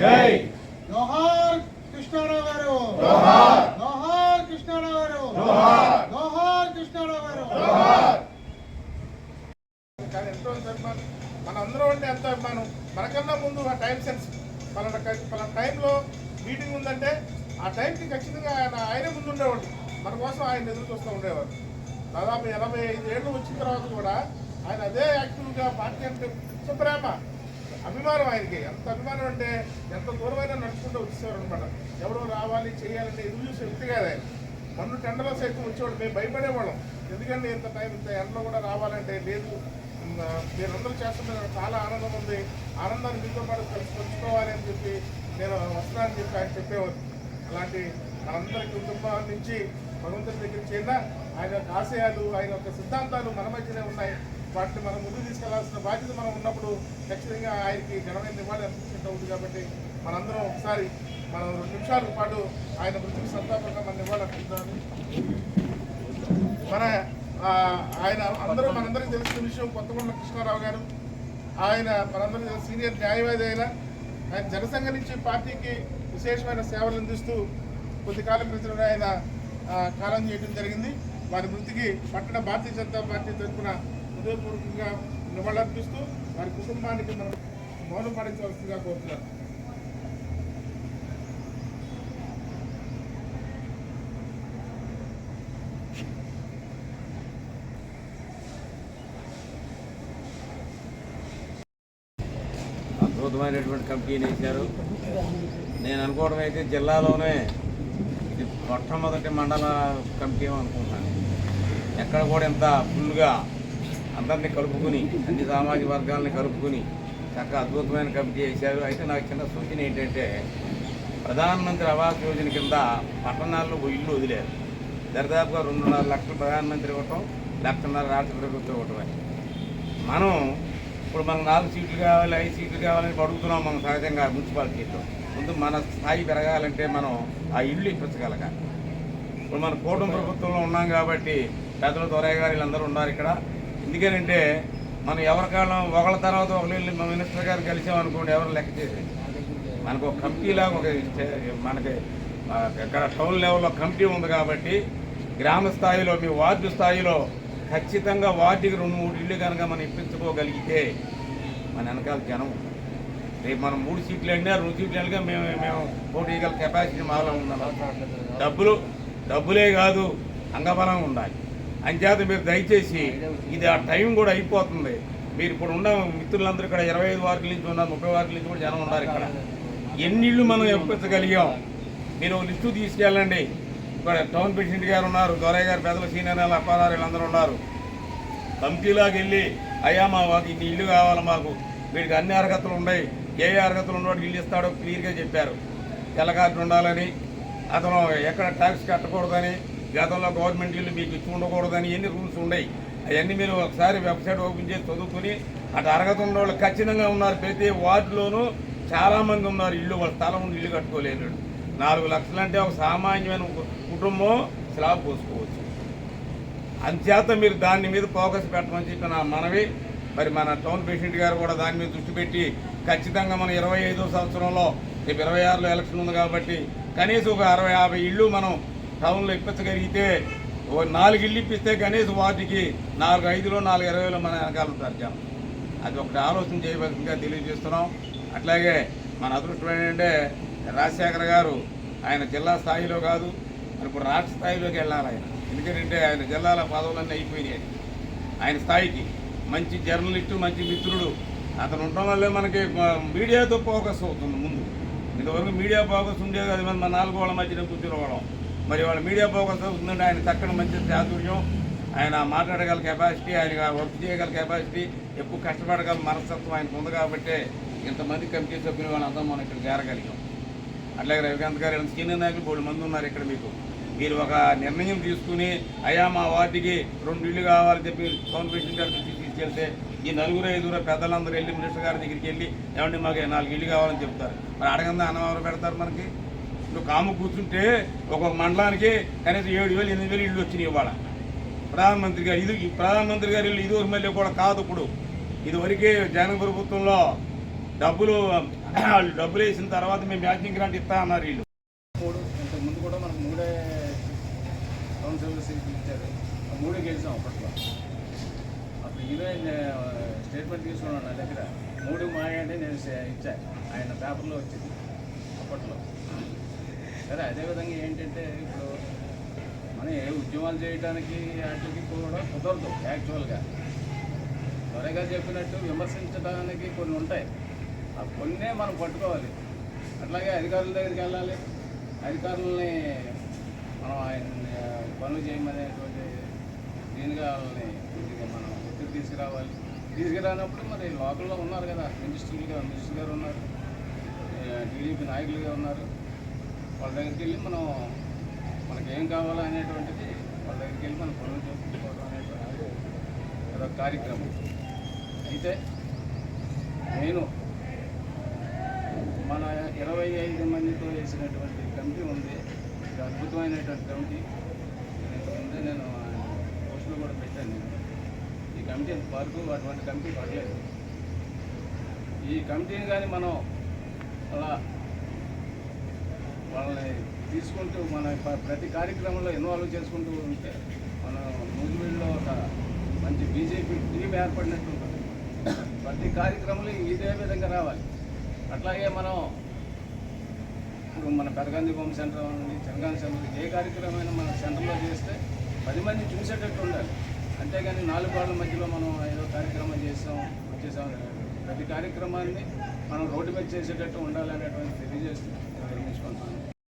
జై. జోహార్ కృష్ణారావు. గారు జోహార్ జోహార్ కృష్ణారావు. గారు జోహార్ జోహార్ కృష్ణారావు. గారు జోహార్ కానీ ఎంతో అభిమానం. మన అందరం అంటే ఎంతో అభిమానం. మనకన్నా ముందు ఆ టైం సెన్స్. పలానా పలానా టైంలో మీటింగ్ ఉందంటే ఆ టైంకి ఖచ్చితంగా ఆయన ఆయనే ముందు ఉండేవాడు మన కోసం ఆయన ఎదురు చూస్తూ ఉండేవారు దాదాపు ఎనభై ఐదు ఏళ్ళు వచ్చిన తర్వాత కూడా ఆయన అదే యాక్టివ్గా పార్టీ అంటే ప్రేమ అభిమానం ఆయనకి. ఎంత అభిమానం అంటే ఎంత దూరమైనా నడుచుకుంటూ వచ్చేవారు అనమాట ఎవరో రావాలి చేయాలంటే ఎదురు చూసే వ్యక్తి కాదు. ఆయన మొన్న టెండలో సైతం వచ్చేవాడు. మేము భయపడేవాళ్ళం. ఎందుకంటే ఇంత టైం ఇంత ఎండలో కూడా రావాలంటే లేదు. మీరు మీరందరూ చేస్తుంటే నాకు చాలా ఆనందం ఉంది. ఆనందాన్ని మీతో పాటు కలిసి పంచుకోవాలి అని చెప్పి నేను వస్తానని చెప్పి ఆయన చెప్పేవారు. అలాంటి మనందరి కుటుంబం నుంచి భగవంతుడి దగ్గర చేరిన ఆయన యొక్క ఆశయాలు ఆయన యొక్క సిద్ధాంతాలు మన మధ్యనే ఉన్నాయి. వాటిని మనం ముందుకు తీసుకెళ్ళాల్సిన బాధ్యత మనం ఉన్నప్పుడు ఖచ్చితంగా ఆయనకి ఘనమైన నివాళి అర్పించినట్టు ఉంది కాబట్టి మనందరం ఒకసారి మనం రెండు నిమిషాల పాటు ఆయన మృతికి సంతాపంగా మన నివాళి అర్పిద్దామని మన ఆయన అందరూ మనందరికీ తెలిసిన విషయం కొత్తగొండ కృష్ణారావు గారు. ఆయన మనందరికీ సీనియర్ న్యాయవాది అయిన ఆయన జనసంఘ నుంచి పార్టీకి విశేషమైన సేవలు అందిస్తూ కొద్ది కాలం క్రితం ఆయన కాలం చేయడం జరిగింది. వారి మృతికి పట్టణ భారతీయ జనతా పార్టీ తరఫున హృదయపూర్వకంగా నివాళులర్పిస్తూ వారి కుటుంబానికి మనం మౌనం పాటించవలసిందిగా కోరుతున్నారు అద్భుతమైనటువంటి కంపెనీని వేశారు నేను అనుకోవడం అయితే జిల్లాలోనే ఇది మొట్టమొదటి మండల కమిటీ అనుకుంటాను ఎక్కడ కూడా ఇంత ఫుల్గా అందరినీ కలుపుకుని అన్ని సామాజిక వర్గాలని కలుపుకుని చక్కగా అద్భుతమైన కమిటీ వేశారు. అయితే నాకు చిన్న సూచన ఏంటంటే ప్రధానమంత్రి ఆవాస్ యోజన కింద పట్టణాల్లో ఇల్లు వదిలేరు. దరిదాపుగా రెండున్నర లక్షలు ప్రధానమంత్రి ఇవ్వటం లక్షన్నర రాష్ట్ర ప్రభుత్వం ఇవ్వటమే మనం ఇప్పుడు మనకు నాలుగు సీట్లు కావాలి ఐదు సీట్లు కావాలని అడుగుతున్నాం మనం సహజంగా మున్సిపాలిటీతో. ముందు మన స్థాయి పెరగాలంటే మనం ఆ ఇల్లు ఇప్పించగలగాలి. ఇప్పుడు మన కూటమి ప్రభుత్వంలో ఉన్నాం కాబట్టి పెద్దలు దొరయ్య గారు వీళ్ళందరూ ఉన్నారు ఇక్కడ. ఎందుకనంటే మనం ఎవరికాలం ఒకళ్ళ తర్వాత ఒకళ్ళు వెళ్ళి మన మినిస్టర్ గారు కలిసామనుకోండి ఎవరు లెక్క చేసేది మనకు ఒక కమిటీలాగా ఒక చే- మనకి ఇక్కడ టౌన్ లెవెల్లో కమిటీ ఉంది కాబట్టి గ్రామ స్థాయిలో మీ వార్డు స్థాయిలో ఖచ్చితంగా వార్డుకి రెండు మూడు ఇళ్ళు కనుక మనం ఇప్పించుకోగలిగితే మన వెనకాల జనం రేపు మనం మూడు సీట్లు అయినా రెండు సీట్లు అయినా మేము మేము పోటీ గల కెపాసిటీ మాలో ఉండాలి డబ్బులు డబ్బులే కాదు అంగబలం ఉండాలి. అంచేత మీరు దయచేసి ఇది ఆ టైం కూడా అయిపోతుంది. మీరు ఇప్పుడు ఉన్న మిత్రులందరూ ఇక్కడ ఇరవై ఐదు వార్డుల నుంచి ఉన్నారు ముప్పై వార్డుల నుంచి కూడా జనం ఉన్నారు ఇక్కడ. ఎన్నిళ్ళు మనం ఇప్పించగలిగాం మీరు ఒక లిస్టు తీసుకెళ్ళండి. ఇక్కడ టౌన్ ప్రెసిడెంట్ గారు ఉన్నారు గౌరయ్య గారు పెద్దల సీనియర్ అప్పారారు వీళ్ళందరూ ఉన్నారు. కమిటీలాగా వెళ్ళి అయ్యా మా మాకు ఇన్ని ఇల్లు కావాలి మాకు. వీడికి అన్ని అర్హతలు ఉన్నాయి. ఏ ఏ అర్హతలు ఉన్నవాడికి ఇల్లు ఇస్తాడో క్లియర్గా చెప్పారు. తెల్ల కార్డు ఉండాలని అతను ఎక్కడ ట్యాక్స్ కట్టకూడదని గతంలో గవర్నమెంట్ ఇల్లు మీకు ఇచ్చి ఉండకూడదని ఎన్ని రూల్స్ ఉన్నాయి అవన్నీ మీరు ఒకసారి వెబ్సైట్ ఓపెన్ చేసి చదువుకుని అటు అర్హత ఉన్న వాళ్ళు ఖచ్చితంగా ఉన్నారు. ప్రతి వార్డులోనూ చాలామంది ఉన్నారు ఇల్లు వాళ్ళ స్థలం ఉండి ఇల్లు కట్టుకోలేరు నాలుగు లక్షలు అంటే ఒక సామాన్యమైన కు- కుటుంబం స్లాబ్ పోసుకోవచ్చు. అంచేత మీరు దాని మీద ఫోకస్ పెట్టమని చెప్పి నా మనవి. మరి మన టౌన్ ప్రెసిడెంట్ గారు కూడా దాని మీద దృష్టి పెట్టి ఖచ్చితంగా మన ఇరవై ఐదో సంవత్సరంలో రేపు ఇరవై ఆరులో ఎలక్షన్ ఉంది కాబట్టి కనీసం ఒక అరవై యాభై ఇళ్ళు మనం టౌన్లో ఇప్పించగలిగితే ఓ నాలుగు ఇల్లు ఇప్పిస్తే కనీసం వాటికి నాలుగు ఐదులో నాలుగు ఇరవైలో మన వెనకాల ఉంటారు జనం. అది ఒకటి ఆలోచన చేయవలసిందిగా తెలియజేస్తున్నాం. అట్లాగే మన అదృష్టం ఏంటంటే రాజశేఖర్ గారు ఆయన జిల్లా స్థాయిలో కాదు మరి ఇప్పుడు రాష్ట్ర స్థాయిలోకి వెళ్ళాలి ఆయన. ఎందుకంటే ఆయన జిల్లాల పదవులన్నీ అయిపోయినాయి ఆయన. స్థాయికి మంచి జర్నలిస్టు మంచి మిత్రుడు. అతను ఉండడం వల్లే మనకి మీడియాతో ఫోకస్ అవుతుంది ముందు. ఇంతవరకు మీడియా ఫోకస్ ఉండేది అది మన నాలుగు వాళ్ళ మధ్యన కూర్చునేవాళ్ళం మరి వాళ్ళ మీడియా ఫోకస్ ఉందండి. ఆయన చక్కని మంచి చాతుర్యం. ఆయన మాట్లాడగల కెపాసిటీ ఆయన వర్క్ చేయగల కెపాసిటీ ఎక్కువ కష్టపడగల మనస్తత్వం ఆయనకు ఉంది కాబట్టి ఇంతమంది కమిటీ సభ్యులు వాళ్ళంతా మనం ఇక్కడ చేరగలిగాం. అట్లాగే రవికాంత్ గారు సీనియర్ నాయకులు మూడు మంది ఉన్నారు ఇక్కడ మీకు. మీరు ఒక నిర్ణయం తీసుకుని అయ్యా మా వార్డుకి రెండు ఇళ్ళు కావాలని చెప్పి టౌన్ గారికి తీసుకెళ్తే ఈ నలుగురు ఐదుగురు పెద్దలందరూ వెళ్ళి మినిస్టర్ గారి దగ్గరికి వెళ్ళి ఏమంటే మాకు నాలుగు ఇళ్ళు కావాలని చెప్తారు. మరి అడగందా అన్నవరం పెడతారు మనకి? ఇప్పుడు కాము కూర్చుంటే ఒక్కొక్క మండలానికి కనీసం ఏడు వేలు ఎనిమిది వేలు ఇళ్ళు వచ్చినాయి ఇవాళ. ప్రధానమంత్రి గారు ఇది ఈ ప్రధానమంత్రి గారు ఇల్లు ఇది మళ్ళీ కూడా కాదు ఇప్పుడు. ఇదివరకే జగన్ ప్రభుత్వంలో డబ్బులు వాళ్ళు డబ్బులు వేసిన తర్వాత మేము మ్యాచింగ్ గ్రాంట్ ఇస్తా అన్నారు వీళ్ళు. మూడు కూడా మనకు మూడే కౌన్సిల్ సీట్లు ఇచ్చారు. మూడే గెలిచాం అప్పట్లో. అప్పుడు ఈయన స్టేట్మెంట్ తీసుకున్నాను నా దగ్గర. మూడు మాయ అంటే నేను ఇచ్చాను ఆయన పేపర్లో వచ్చింది అప్పట్లో. సరే అదేవిధంగా ఏంటంటే ఇప్పుడు మనం ఏ ఉద్యమాలు చేయడానికి వాటికి కూడా కుదరదు యాక్చువల్గా త్వరగా చెప్పినట్టు విమర్శించడానికి కొన్ని ఉంటాయి. ఆ కొన్నే మనం పట్టుకోవాలి. అట్లాగే అధికారుల దగ్గరికి వెళ్ళాలి. అధికారులని మనం ఆయన పనులు చేయమనేటువంటి దీనిగా వాళ్ళని కొద్దిగా మనం ఒత్తిడి తీసుకురావాలి. తీసుకురానప్పుడు మరి లోకల్లో ఉన్నారు కదా మినిస్టర్లుగా మినిస్టర్ గారు ఉన్నారు టీడీపీ నాయకులుగా ఉన్నారు. వాళ్ళ దగ్గరికి వెళ్ళి మనం మనకి ఏం కావాలా అనేటువంటిది వాళ్ళ దగ్గరికి వెళ్ళి మనం పనులు చెప్పుకోవడం అనేటువంటి అదొక కార్యక్రమం. అయితే నేను మన ఇరవై ఐదు మందితో వేసినటువంటి కమిటీ ఉంది. ఇది అద్భుతమైనటువంటి కమిటీ. ముందే నేను పోస్టులు కూడా పెట్టాను నేను. ఈ కమిటీ వరకు అటువంటి కమిటీ పడలేదు. ఈ కమిటీని కానీ మనం అలా వాళ్ళని తీసుకుంటూ మన ప్రతి కార్యక్రమంలో ఇన్వాల్వ్ చేసుకుంటూ ఉంటే మన నూజివీడులో ఒక మంచి బీజేపీ టీం ఏర్పడినట్టు ఉంటుంది. ప్రతి కార్యక్రమంలో ఇదే విధంగా రావాలి. అట్లాగే మనం ఇప్పుడు మన పెరగంది బొమ్మ సెంటర్ ఉంది చెనగాన్ సెంటర్ ఏ కార్యక్రమమైనా మన సెంటర్లో చేస్తే పది మంది చూసేటట్టు ఉండాలి. అంతేగాని నాలుగు వాళ్ళ మధ్యలో మనం ఏదో కార్యక్రమం చేసాం వచ్చేసాం. ప్రతి కార్యక్రమాన్ని మనం రోడ్డు మీద చేసేటట్టు ఉండాలనేటువంటి తెలియజేస్తూ నేను విరమించుకుంటున్నాను